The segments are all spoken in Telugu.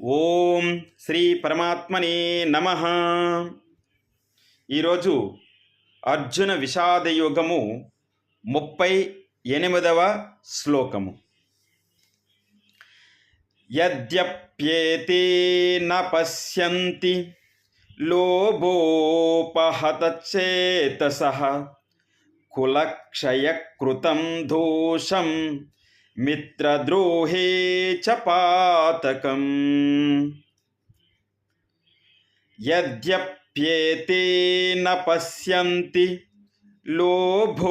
ఓం శ్రీ పరమాత్మనే నమ. ఈరోజు అర్జున విషాదయోగము ముప్పై ఎనిమిదవ శ్లోకము. యద్యప్యేతే న పశ్యంతి లోభోపహతచేతస కులక్షయకృతం దోషం మిత్రద్రోహే చ పాతకం. యద్యప్యేతే న పశ్యంతి లోభోపహతచేతసః.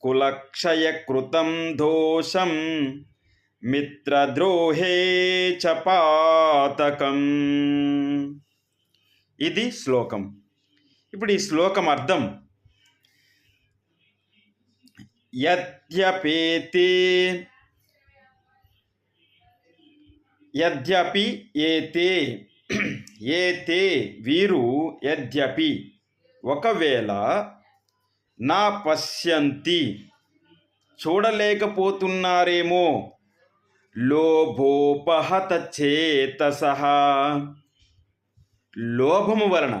కులక్షయకృతం దోషం మిత్రద్రోహే చ పాతకం. ఇది శ్లోకం. ఇప్పుడు ఈ శ్లోకం అర్థం యద్యపేతే యద్యపి ఏతే ఏతే వీరు యద్యపి ఒకవేళ నా పశ్యంతి చూడలేకపోతున్నారేమో లోభోపహత చేతస లోభము వలన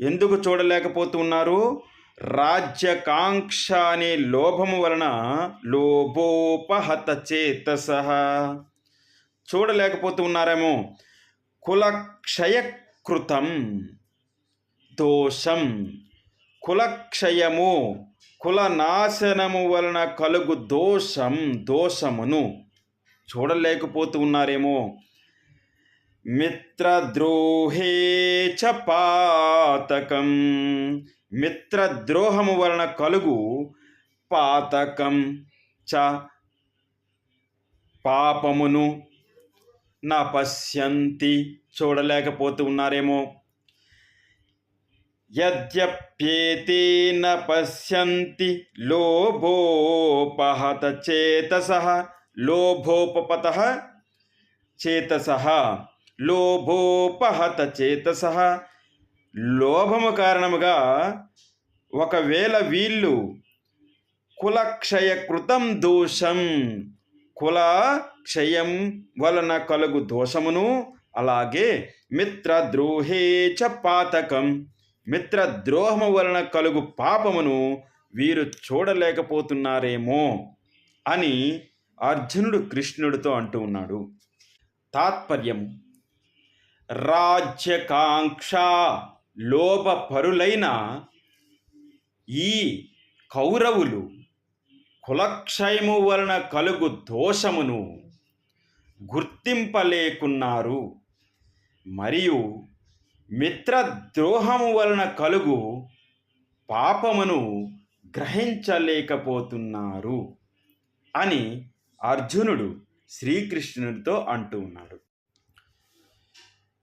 ఎందుకు చూడలేకపోతున్నారు రాజ్యకాంక్ష అనే లోభము వలన లోభోపహత చేతస చూడలేకపోతున్నారేమో కులక్షయకృతం దోషం. కులక్షయము కులనాశనము వలన కలుగు దోషం దోషమును చూడలేకపోతూ ఉన్నారేమో. మిత్రద్రోహే చ పాతకం. మిత్రద్రోహము వలన కలుగు పాతకం చ పాపమును నా పశ్యంతి చూడలేకపోతూ ఉన్నారేమో. యద్యప్యేతే న పశ్యంతి లోభోపహత చేతస లోభోపపత చేతస లోభోపహత చేతస లోభము కారణముగా ఒకవేళ వీళ్ళు కులక్షయకృతం దోషం కుల క్షయం వలన కలుగు దోషమును అలాగే మిత్రద్రోహే చ పాతకం మిత్రద్రోహము వలన కలుగు పాపమును వీరు చూడలేకపోతున్నారేమో అని అర్జునుడు కృష్ణుడితో అంటూ ఉన్నాడు. తాత్పర్యము. రాజ్యకాంక్ష లోభపరులైన ఈ కౌరవులు కులక్షయము వలన కలుగు దోషమును గుర్తింపలేకున్నారు. మరియు మిత్రద్రోహము వలన కలుగు పాపమును గ్రహించలేకపోతున్నారు అని అర్జునుడు శ్రీకృష్ణుడితో అంటూ ఉన్నాడు.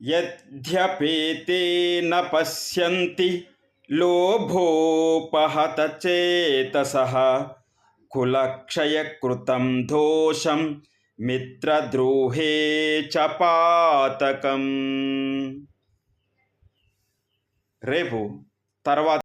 యద్యపేతే న పశ్యంతి లోభోపహత చేతస కులక్షయకృతం దోషం మిత్రద్రోహే చ పాతకం రేపు తర్వాత